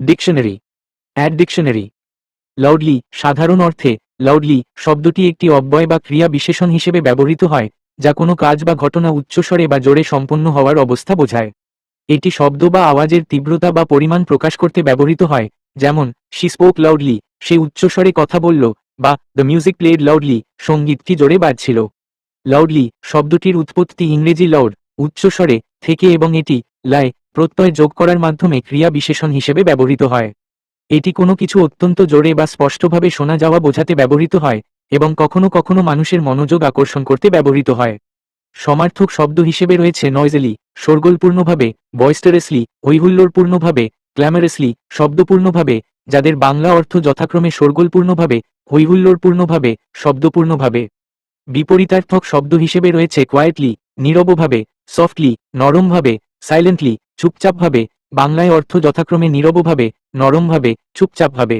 Dictionary add dictionary loudly সাধারণ অর্থে loudly শব্দটি একটি অব্যয় বা ক্রিয়া বিশেষণ হিসেবে ব্যবহৃত হয়, যা কোনো কাজ বা ঘটনা উচ্চস্বরে বা জোরে সম্পন্ন হওয়ার অবস্থা বোঝায়। এটি শব্দ বা আওয়াজের তীব্রতা বা পরিমাণ প্রকাশ করতে ব্যবহৃত হয়, যেমন শি স্পোক লাউডলি সে উচ্চস্বরে কথা বলল বা দ্য মিউজিক প্লেড লাউডলি সঙ্গীতটি জোরে বাজছিল লাউডলি শব্দটির উৎপত্তি ইংরেজি লাউড উচ্চস্বরে, থেকে এবং এটি লায় প্রত্যয় যোগ করার মাধ্যমে ক্রিয়া বিশেষণ হিসেবে ব্যবহৃত হয়। এটি কোনো কিছু অত্যন্ত জোরে বা স্পষ্টভাবে শোনা যাওয়া বোঝাতে ব্যবহৃত হয়, এবং কখনো কখনো মানুষের মনোযোগ আকর্ষণ করতে ব্যবহৃত হয়। সমার্থক শব্দ হিসেবে রয়েছে নয়জেলি শোরগোলপূর্ণভাবে বয়স্টারেসলি হৈহুল্লোড়পূর্ণভাবে ক্ল্যামারাসলি শব্দপূর্ণভাবে, যাদের বাংলা অর্থ যথাক্রমে শোরগোলপূর্ণভাবে, হৈহুল্লোড়পূর্ণভাবে, শব্দপূর্ণভাবে। বিপরীতার্থক শব্দ হিসেবে রয়েছে কোয়াইটলি নীরবভাবে সফটলি নরমভাবে সাইলেন্টলি চুপচাপভাবে বাংলায় অর্থ যথাক্রমে নীরবভাবে নরমভাবে চুপচাপভাবে